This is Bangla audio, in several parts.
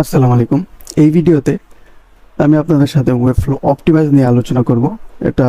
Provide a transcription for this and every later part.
আসসালামু আলাইকুম। এই ভিডিওতে আমি আপনাদের সাথে ওয়েব ফ্লো অপটিমাইজ নিয়ে আলোচনা করব। এটা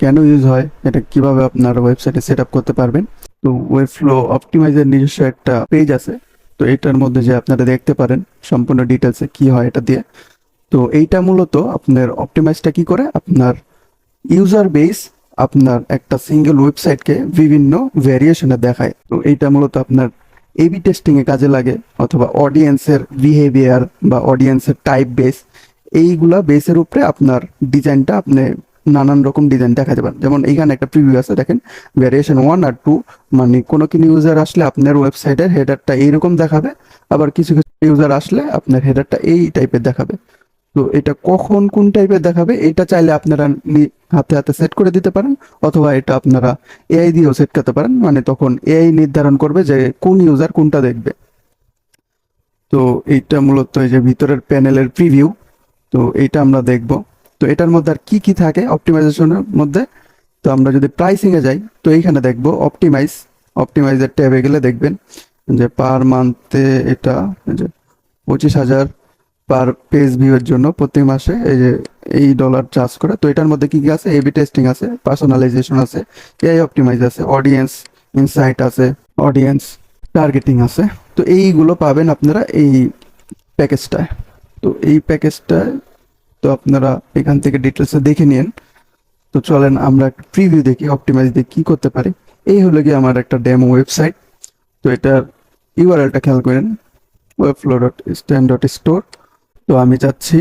কেন ইউজ হয়, এটা কীভাবে আপনার ওয়েবসাইটে সেট করতে পারবেন। তো ওয়েব ফ্লো অপটিমাইজের নিজস্ব একটা পেজ আছে। তো এটার মধ্যে যে আপনারা দেখতে পারেন সম্পূর্ণ ডিটেলসে কি হয় এটা দিয়ে। তো এইটা মূলত আপনার অপটিমাইজটা কি করে? আপনার ইউজার বেস আপনার একটা সিঙ্গেল ওয়েবসাইটকে বিভিন্ন ভ্যারিয়েশনে দেখায়। তো এইটা মূলত আপনার এবি টেস্টিং এ কাজে লাগে অথবা অডিয়েন্সের বিহেভিয়ার বা অডিয়েন্সের টাইপ বেস এইগুলা বেসের উপরে আপনার ডিজাইনটা আপনি নানান রকম ডিজাইন দেখাতে পারেন। যেমন এইখানে একটা প্রিভিউ আছে, দেখেন ভ্যারিয়েশন ওয়ান আর টু মানে কোনো কোনো ইউজার আসলে আপনার ওয়েবসাইটের হেডারটা এইরকম দেখাবে, আবার কিছু কিছু ইউজার আসলে আপনার হেডারটা এই টাইপের দেখাবে। তো এটা কখন কোন টাইপের দেখাবে, এটা চাইলে আপনারা হাতে হাতে সেট করে দিতে পারেন, অথবা এটা আপনারা এআই দিয়েও সেট করতে পারেন মানে তখন এআই নির্ধারণ করবে যে কোন ইউজার কোনটা দেখবে। তো এইটা মূলত এই যে ভিতরের প্যানেলের প্রিভিউ তো এইটা আমরা দেখব। তো এটার মধ্যে আর কি কি থাকে অপটিমাইজেশনের মধ্যে? তো আমরা যদি প্রাইসিং এ যাই, তো এইখানে দেখব অপটিমাইজ অপটিমাইজের ট্যাবে গেলে দেখবেন যে পার মান্থে এটা যে পঁচিশ হাজার পার পেজ ভিউয়ের জন্য প্রতি মাসে এই যে এই ডলার চার্জ করে। তো এটার মধ্যে কি কি আছে? এবি টেস্টিং আছে পার্সোনালাইজেশন আছে এআই অপটিমাইজ আছে অডিয়েন্স ইনসাইট আছে অডিয়েন্স টার্গেটিং আছে। তো এইগুলো পাবেন আপনারা এই প্যাকেজটায় তো এই প্যাকেজটায় তো আপনারা এখান থেকে ডিটেলসে দেখে নিন। তো চলেন আমরা একটা প্রিভিউ দেখি অপটিমাইজ দিয়ে কি করতে পারি। এই হলো গিয়ে আমার একটা ডেমো ওয়েবসাইট তো এটার ইউআরএলটা খেয়াল করেন Webflow dot stand dot store তো আমি চাচ্ছি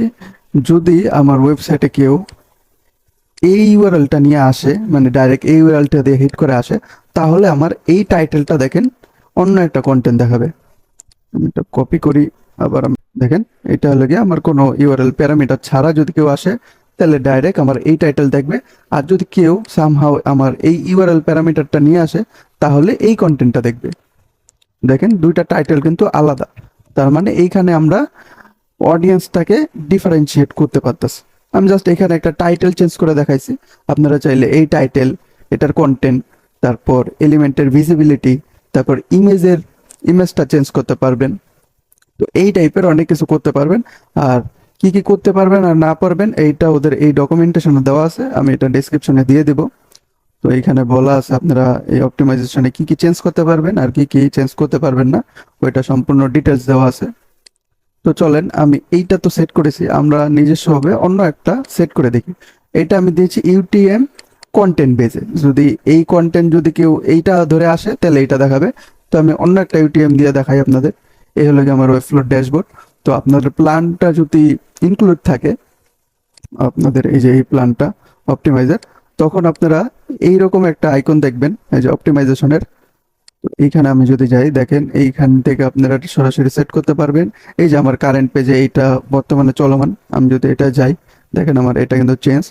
যদি আমার ওয়েবসাইটে কেউ এই ইউআরএলটা নিয়ে আসে মানে ডাইরেক্ট এই ইউআরএলটা দিয়ে হিট করে আসে, তাহলে আমার এই টাইটেলটা দেখেন, অন্য একটা কন্টেন্ট দেখাবে। আমি এটা কপি করি, আবার দেখেন, এটা হলো গিয়ে আমার কোনো ইউআরএল প্যারামিটার ছাড়া যদি কেউ আসে, তাহলে ডাইরেক্ট আমার এই টাইটেল দেখবে। আর যদি কেউ সামহাও আমার এই ইউআরএল প্যারামিটারটা নিয়ে আসে, তাহলে এই কন্টেন্টটা দেখবে। দেখেন, দুইটা টাইটেল কিন্তু আলাদা। তার মানে এইখানে আমরা অডিয়েন্সটাকে ডিফারেন্সিয়েট করতে পারতেছি। আমি জাস্ট এখানে একটা টাইটেল চেঞ্জ করে দেখাইছি। আপনারা চাইলে এই টাইটেল এটার কন্টেন্ট তারপর এলিমেন্টের ভিজিবিলিটি তারপর ইমেজের ইমেজটা চেঞ্জ করতে পারবেন। তো এই টাইপের অনেক কিছু করতে পারবেন। আর কি কি করতে পারবেন আর না পারবেন, এইটা ওদের এই ডকুমেন্টেশনে দেওয়া আছে। আমি এটা ডিসক্রিপশনে দিয়ে দিব। তো এইখানে বলা আছে আপনারা এই অপটিমাইজেশনে কি কি চেঞ্জ করতে পারবেন আর কি কি চেঞ্জ করতে পারবেন না, ওইটা সম্পূর্ণ ডিটেলস দেওয়া আছে। তো চলেন, আমি এইটা তো সেট করেছি, আমরা নিজস্ব হবে, অন্য একটা সেট করে দেখি। এটা আমি দিয়েছি ইউটিএম কন্টেন্ট বেজে যদি এই কন্টেন্ট যদি কেউ এইটা ধরে আসে, তাহলে এইটা দেখাবে। তো আমি অন্য একটা ইউটিএম দিয়ে দেখাই আপনাদের। এই হলো আমার ওয়েবফ্লোর ড্যাশবোর্ড তো আপনাদের প্ল্যানটা যদি ইনক্লুড থাকে, আপনাদের এই যে এই প্ল্যানটা অপটিমাইজার তখন আপনারা এইরকম একটা আইকন দেখবেন, এই যে অপটিমাইজেশনের তো এইখানে আমি যদি যাই, দেখেন এইখান থেকে আপনারা সরাসরি সেট করতে পারবেন। এই যে আমার কারেন্ট পেজে এইটা বর্তমানে চলমান, আমি যদি এটা যাই, দেখেন আমার এটা কিন্তু চেঞ্জ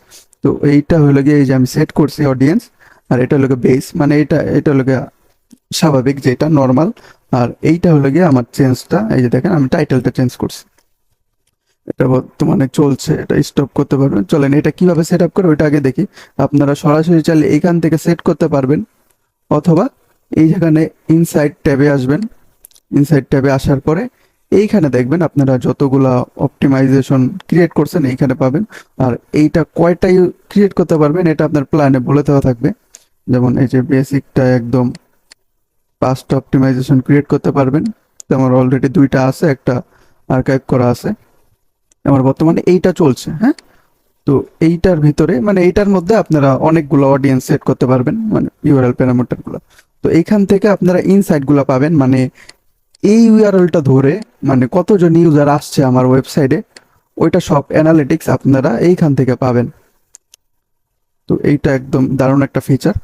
তো এইটা হলো গিয়ে এই যে আমি সেট করছি অডিয়েন্স আর এটা হলো বেস মানে এটা এটা হলো স্বাভাবিক যেটা নর্মাল আর এইটা হলো গিয়ে আমার চেঞ্জটা এই যে দেখেন আমি টাইটেলটা চেঞ্জ করছি। এটা বর্তমানে চলছে, এটা স্টপ করতে পারবেন। চলেন এটা কীভাবে সেট আপ করে ওইটা আগে দেখি। আপনারা সরাসরি চাইলে এখান থেকে সেট করতে পারবেন, অথবা এই যেখানে ইনসাইড ট্যাবে আসবেন ইনসাইড ট্যাবে আসার পরে এইখানে দেখবেন আপনারা যতগুলা অপটিমাইজেশন ক্রিয়েট করছেন এইখানে পাবেন। আর এইটা কয়টাই ক্রিয়েট করতে পারবেন এটা আপনার প্ল্যানে বলে দেওয়া থাকবে। যেমন এই যে বেসিকটা একদম পাঁচটা অপটিমাইজেশন ক্রিয়েট করতে পারবেন। আমার অলরেডি দুইটা আছে, একটা আর্কাইভ করা আছে। আমার বর্তমানে এইটা চলছে হ্যাঁ? তো এইটার ভিতরে মানে এইটার মধ্যে আপনারা অনেকগুলো অডিয়েন্স সেট করতে পারবেন মানে ইউআরএল প্যারামিটারগুলো। তো এইখান থেকে আপনারা ইনসাইটগুলো পাবেন মানে এই ইউআরএলটা ধরে মানে কতজন ইউজার আসছে আমার ওয়েবসাইটে ওইটা সব অ্যানালিটিক্স আপনারা এইখান থেকে পাবেন। তো এইটা একদম দারুণ একটা ফিচার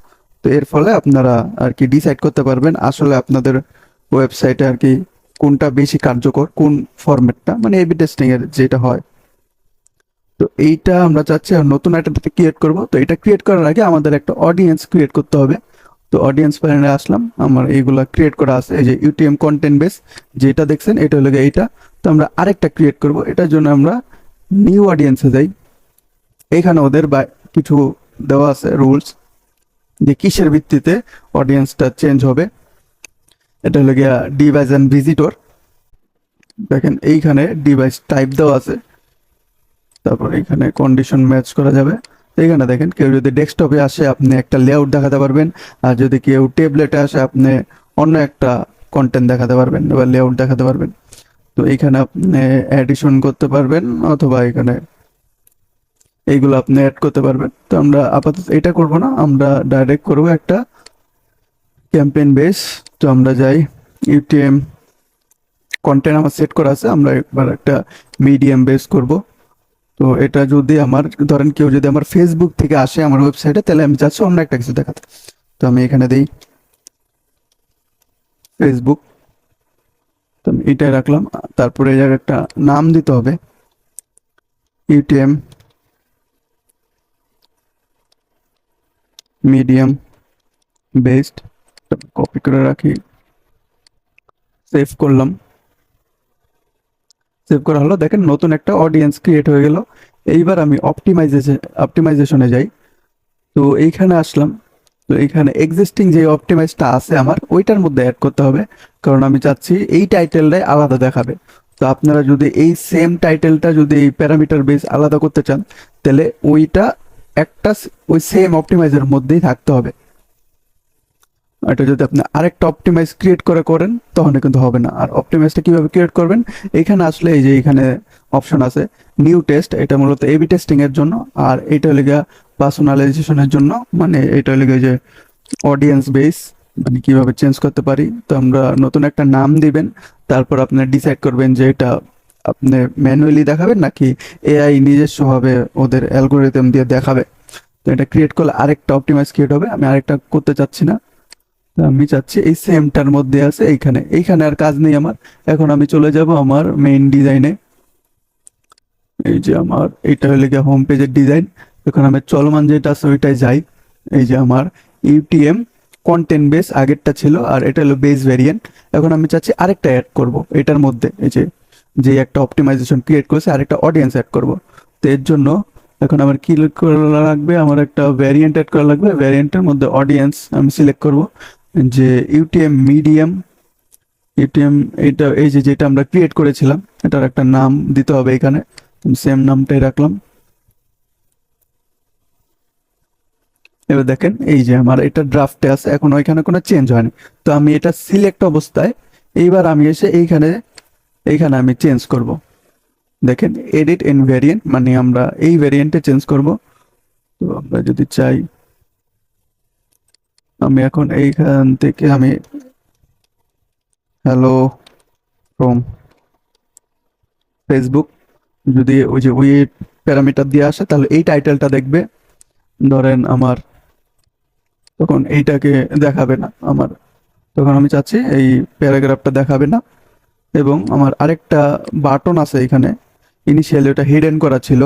তো এর ফলে আপনারা আর কি ডিসাইড করতে পারবেন আসলে আপনাদের ওয়েবসাইটে আর কি কোনটা বেশি কার্যকর, কোন ফরম্যাটটা মানে এবি টেস্টিং এর যেটা হয়। তো এইটা আমরা চাচ্ছি আর নতুন একটা ক্রিয়েট করব। তো এটা ক্রিয়েট করার আগে আমাদের একটা অডিয়েন্স ক্রিয়েট করতে হবে। তো অডিয়েন্স প্যানেলে আসলাম, আমার এইগুলা ক্রিয়েট করা আছে, এই যে ইউটিএম কন্টেন্ট বেস যেটা দেখছেন, এটা হলো এইটা। তো আমরা আরেকটা ক্রিয়েট করব, এটার জন্য আমরা নিউ অডিয়েন্সে যাই। এখানে ওদের বা কিছু দেওয়া আছে রুলস যে কিসের ভিত্তিতে অডিয়েন্সটা চেঞ্জ হবে। এটা হলো গিয়া ডিভাইস অ্যান্ড ভিজিটর দেখেন, এইখানে ডিভাইস টাইপ দেওয়া আছে। তারপর এখানে কন্ডিশন ম্যাচ করা যাবে। এইখানে দেখেন, কেউ যদি ডেস্কটপে আসে, আপনি একটা লেআউট দেখাতে পারবেন। আর যদি কেউ ট্যাবলেটে আসে, আপনি অন্য একটা কন্টেন্ট দেখাতে পারবেন বা লেআউট দেখাতে পারবেন। তো এইখানে আপনি অ্যাডিশন করতে পারবেন, অথবা এখানে এইগুলো আপনি অ্যাড করতে পারবেন। তো আমরা আপাতত এটা করব না, আমরা ডাইরেক্ট করব একটা ক্যাম্পেইন বেস তো আমরা যাই ইউটিএম কন্টেন্ট আমার সেট করা আছে, আমরা একবার একটা মিডিয়াম বেস করব। তো এটা যদি আমার, ধরেন কেউ যদি আমার ফেসবুক থেকে আসে আমার ওয়েবসাইটে তাহলে আমি চাচ্ছি অন্য একটা কিছু দেখাতে। তো আমি এখানে দিই ফেসবুক তো আমি এটাই রাখলাম। তারপরে এই একটা নাম দিতে হবে। ইউটিএম মিডিয়াম বেসড কপি করে রাখি। সেভ করলাম। সেভ করা হলো। দেখেন, নতুন একটা অডিয়েন্স ক্রিয়েট হয়ে গেল। এইবার আমি অপটিমাইজেশন অপটিমাইজেশনে যাই। তো এইখানে আসলাম। তো এইখানে এক্সিস্টিং যে অপটিমাইজটা আছে আমার, ওইটার মধ্যে অ্যাড করতে হবে। কারণ আমি চাচ্ছি এই টাইটেলটাই আলাদা দেখাবে। তো আপনারা যদি এই সেম টাইটেলটা যদি এই প্যারামিটার বেস আলাদা করতে চান, তাহলে ওইটা একটা, ওই সেম অপটিমাইজের মধ্যেই থাকতে হবে। এটা যদি আপনি আরেকটা অপটিমাইজ ক্রিয়েট করে করেন তখন কিন্তু হবে না। আর অপটিমাইজটা কীভাবে ক্রিয়েট করবেন? এখানে আসলে এই যে এখানে অপশন আছে নিউ টেস্ট এটা মূলত এবি টেস্টিং এর জন্য। আর এটা হলে গিয়া পার্সোনালাইজেশনের জন্য মানে এটা হলে গিয়ে যে অডিয়েন্স বেস মানে কীভাবে চেঞ্জ করতে পারি। তো আমরা নতুন একটা নাম দিবেন, তারপর আপনি ডিসাইড করবেন যে এটা আপনি ম্যানুয়ালি দেখাবেন নাকি এআই নিজস্বভাবে ওদের অ্যালগোরিদম দিয়ে দেখাবে। তো এটা ক্রিয়েট করলে আরেকটা অপটিমাইজ ক্রিয়েট হবে। আমি আরেকটা করতে চাচ্ছি না। আমি চাচ্ছি এই সেমটার মধ্যে আছে, এইখানে। এইখানে আর কাজ নেই আমার। এখন আমি চলে যাব আমার মেইন ডিজাইনে এই যে আমার এটা হলে গিয়ে হোম পেজের ডিজাইন এখন আমি চলমান যেটা আছে ওইটাই যাই। এই যে আমার ইউটিএম কন্টেন্ট বেস আগেরটা ছিল, আর এটা হলো বেস ভেরিয়েন্ট এখন আমি চাচ্ছি আরেকটা অ্যাড করব, এটার মধ্যে। এই যে যে একটা অপটিমাইজেশন ক্রিয়েট করেছে, আরেকটা অডিয়েন্স অ্যাড করব। তো এর জন্য এখন আমার কি করা লাগবে? আমার একটা ভ্যারিয়েন্ট অ্যাড করা লাগবে। ভ্যারিয়েন্টের মধ্যে অডিয়েন্স আমি সিলেক্ট করব। যে ইউটিএম মিডিয়াম ইউটিএম এটা, এই যে যেটা আমরা ক্রিয়েট করেছিলাম, এটার একটা নাম দিতে হবে এখানে। সেম নামটাই রাখলাম। এবার দেখেন, এই যে আমার এটা ড্রাফটে আছে, এখন ওইখানে কোনো চেঞ্জ হয়নি। তো আমি এটা সিলেক্ট অবস্থায়, এইবার আমি এসে এইখানে এইখানে আমি চেঞ্জ করব। দেখেন এডিট এন ভ্যারিয়েন্ট মানে আমরা এই ভ্যারিয়েন্টে চেঞ্জ করব। তো আমরা যদি চাই আমি এখন এইখান থেকে আমি হ্যালো ফ্রম ফেসবুক যদি ওই যে ওই প্যারামিটার দিয়ে আসে, তাহলে এই টাইটেলটা দেখবে। ধরেন আমার তখন এইটাকে দেখাবে না আমার। তখন আমি চাচ্ছি এই প্যারাগ্রাফটা দেখাবে না। এবং আমার আরেকটা বাটন আছে এখানে। ইনিশিয়ালি ওটা হিডেন করা ছিল।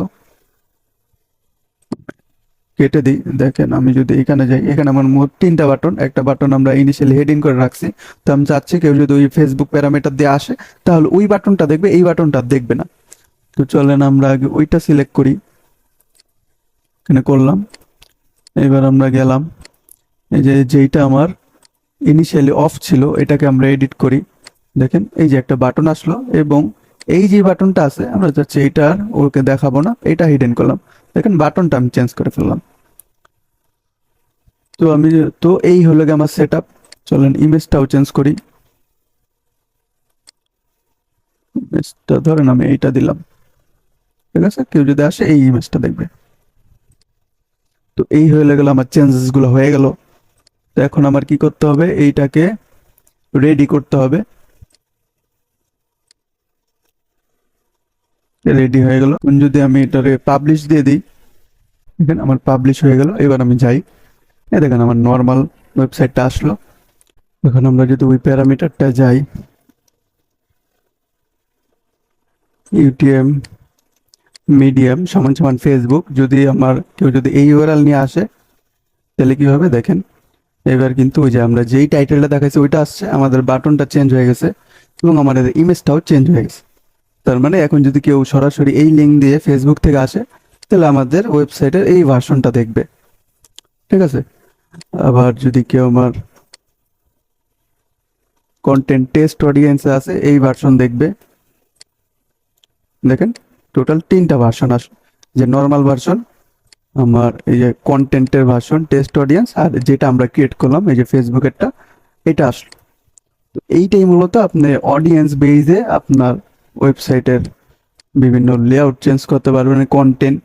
কেটে দিই। দেখেন, আমি যদি এখানে যাই, এখানে আমার মোট তিনটা বাটন। একটা বাটন আমরা ইনিশিয়ালি হেডিং করে রাখছি। তো আমি চাচ্ছি কেউ যদি ওই ফেসবুক প্যারামিটার দিয়ে আসে, তাহলে ওই বাটনটা দেখবে, এই বাটনটা দেখবে না। তো চলেন আমরা আগে ওইটা সিলেক্ট করি। এখানে করলাম। এবার আমরা গেলাম। এই যে, যেইটা আমার ইনিশিয়ালি অফ ছিল, এটাকে আমরা এডিট করি। দেখেন, এই যে একটা বাটন আসলো এবং এই যে বাটনটা আছে, আমরা চাচ্ছি এইটার ওকে দেখাবো না, এটা হিডেন করলাম। দেখেন, বাটনটা আমি চেঞ্জ করে ফেললাম। তো আমি তো এই হলো গিয়ে আমার সেট আপ চলেন ইমেজটাও চেঞ্জ করি। ইমেজটা ধরেন আমি এইটা দিলাম। ঠিক আছে? কেউ যদি আসে এই ইমেজটা দেখবে। তো এই হয়ে গেল আমার চেঞ্জেসগুলো হয়ে গেল। তো এখন আমার কি করতে হবে? এইটাকে রেডি করতে হবে। রেডি হয়ে গেল। যদি আমি এটারে পাবলিশ দিয়ে দিই আমার পাবলিশ হয়ে গেল। এবার আমি যাই। এই দেখেন আমার নর্মাল ওয়েবসাইটটা আসলো। এখন আমরা যদি ওই প্যারামিটারটা যাই ইউটিএম মিডিয়াম সমান সমান ফেসবুক যদি আমার কেউ যদি এই ইউআরএল নিয়ে আসে, তাহলে কি হবে দেখেন? এবার কিন্তু ওই যে আমরা যেই টাইটেলটা দেখাইছি, ওইটা আসছে, আমাদের বাটনটা চেঞ্জ হয়ে গেছে, এবং আমাদের ইমেজটাও চেঞ্জ হয়ে গেছে। তার মানে এখন যদি কেউ সরাসরি এই লিঙ্ক দিয়ে ফেসবুক থেকে আসে, তাহলে আমাদের ওয়েবসাইটের এই ভার্সনটা দেখবে। ঠিক আছে? আবার যদি কেউ আমার কন্টেন্ট টেস্ট অডিয়েন্সে আছে এই ভার্সন দেখবে। দেখেন টোটাল তিনটা ভার্সন আসলো যে নর্মাল ভার্সন আমার এই যে কন্টেন্টের ভার্সন টেস্ট অডিয়েন্স আর যেটা আমরা ক্রিয়েট করলাম, এই যে ফেসবুকেরটা এটা আসলো। তো এইটাই মূলত আপনি অডিয়েন্স বেইজে আপনার ওয়েবসাইটের বিভিন্ন লেআউট চেঞ্জ করতে পারবেন কন্টেন্ট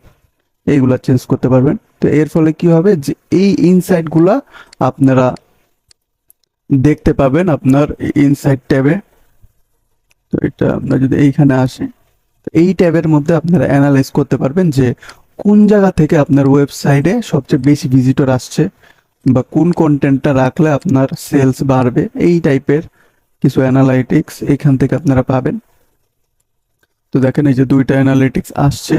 এইগুলা চেঞ্জ করতে পারবেন। তো এর ফলে কি হবে যে এই ইনসাইটগুলা আপনারা দেখতে পাবেন আপনার ইনসাইট ট্যাবে। তো এটা আপনার যদি এইখানে আসে এই ট্যাবের মধ্যে আপনারা অ্যানালাইজ করতে পারবেন যে কোন জায়গা থেকে আপনার ওয়েবসাইটে সবচেয়ে বেশি ভিজিটর আসছে বা কোন কন্টেন্টটা রাখলে আপনার সেলস বাড়বে, এই টাইপের কিছু অ্যানালাইটিক্স এখান থেকে আপনারা পাবেন। তো দেখেন এই যে দুইটা অ্যানালিটিক্স আসছে,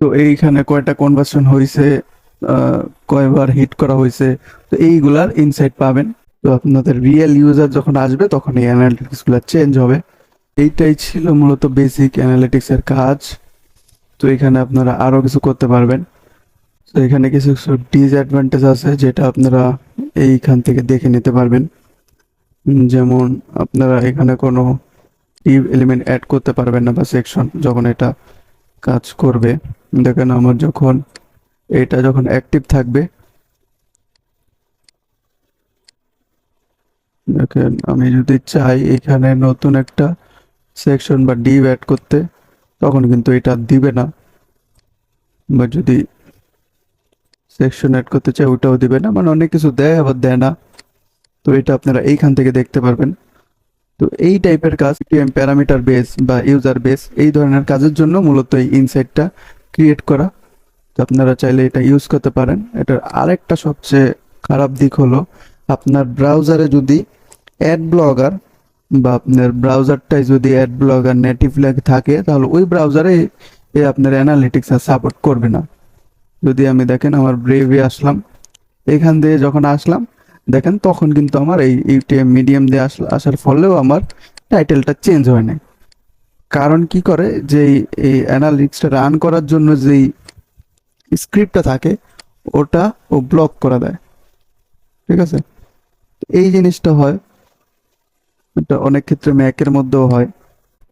তো এইখানে কয়টা কনভার্সন হয়েছে কয়বার হিট করা হয়েছে। তো এইগুলার ইনসাইট পাবেন। তো আপনাদের রিয়েল ইউজার যখন আসবে, তখন এই অ্যানালিটিক্সগুলো চেঞ্জ হবে। এইটাই ছিল মূলত বেসিক অ্যানালিটিক্স এর কাজ। তো এখানে আপনারা আরও কিছু করতে পারবেন। তো এখানে কিছু কিছু ডিসঅ্যাডভান্টেজ আছে যেটা আপনারা এইখান থেকে দেখে নিতে পারবেন। যেমন আপনারা এখানে কোনো এলিমেন্ট অ্যাড করতে পারবেন না বা সেকশন যখন এটা কাজ করবে। দেখেন আমার যখন এটা যখন অ্যাক্টিভ থাকবে, দেখেন আমি যদি চাই এখানে নতুন একটা সেকশন বা ডিভ অ্যাড করতে, তখন কিন্তু এটা দিবে না। বা যদি সেকশন অ্যাড করতে চাই, ওটাও দিবে না। মানে অনেক কিছু দেয়, আবার দেয় না। তো এটা আপনারা এইখান থেকে দেখতে পারবেন। তো এই টাইপের কাজ টিএম প্যারামিটার বেস বা ইউজার বেস এই ধরনের কাজের জন্য মূলত এই ইনসাইটটা ক্রিয়েট করা। তো আপনারা চাইলে এটা ইউজ করতে পারেন। এটার আরেকটা সবচেয়ে খারাপ দিক হলো, আপনার ব্রাউজারে যদি অ্যাড ব্লগার বা আপনার ব্রাউজারটাই যদি অ্যাড ব্লগার নেটিভ ল্যাগ থাকে, তাহলে ওই ব্রাউজারে এ আপনার অ্যানালিটিক্স আর সাপোর্ট করবে না। যদি আমি দেখেন আমার ব্রেভে আসলাম, এখান দিয়ে যখন আসলাম, দেখেন তখন কিন্তু আমার এই ইউটিএম মিডিয়াম দিয়ে আসার ফলেও আমার টাইটেলটা চেঞ্জ হয় নাই। কারণ কি করে? যে এই অ্যানালিটিক্সটা রান করার জন্য যেই স্ক্রিপ্টটা থাকে, ওটা ও ব্লক করে দেয়। ঠিক আছে? এই জিনিসটা হয়, এটা অনেক ক্ষেত্রে ম্যাকের মধ্যেও হয়।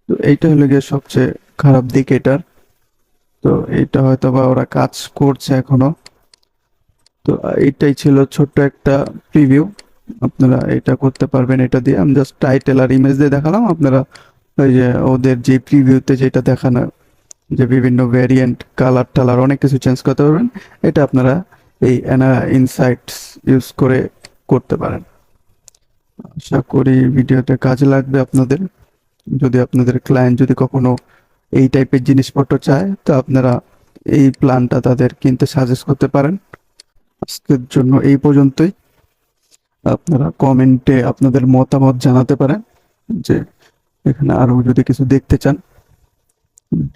তো এইটা হলো গিয়ে সবচেয়ে খারাপ দিক এটার। তো এইটা হয়তো বা ওরা কাজ করছে এখনও। তো এইটাই ছিল ছোট্ট একটা প্রিভিউ আপনারা এটা করতে পারবেন এটা দিয়ে। আমি জাস্ট টাইটেল আর ইমেজ দিয়ে দেখালাম। আপনারা ওই যে ওদের যে প্রিভিউতে যেটা দেখানো যে বিভিন্ন ভ্যারিয়েন্ট কালার টালার অনেক কিছু চেঞ্জ করতে পারবেন। এটা আপনারা এই অ্যানা ইনসাইটস ইউজ করে করতে পারেন। আশা করি ভিডিওটা কাজে লাগবে আপনাদের। যদি আপনাদের ক্লায়েন্ট যদি কখনো এই টাইপের জিনিসপত্র চায়, তো আপনারা এই প্ল্যানটা তাদের কিনতে সাজেস্ট করতে পারেন। আজকের জন্য এই পর্যন্তই। আপনারা কমেন্টে আপনাদের মতামত জানাতে পারেন যে এখানে আরও যদি কিছু দেখতে চান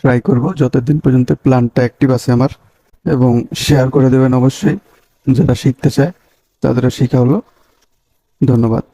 ট্রাই করব। যতদিন পর্যন্ত প্ল্যানটা অ্যাক্টিভ আছে আমার এবং শেয়ার করে দেবেন অবশ্যই, যারা শিখতে চায় তাদেরও শেখা হলো। ধন্যবাদ।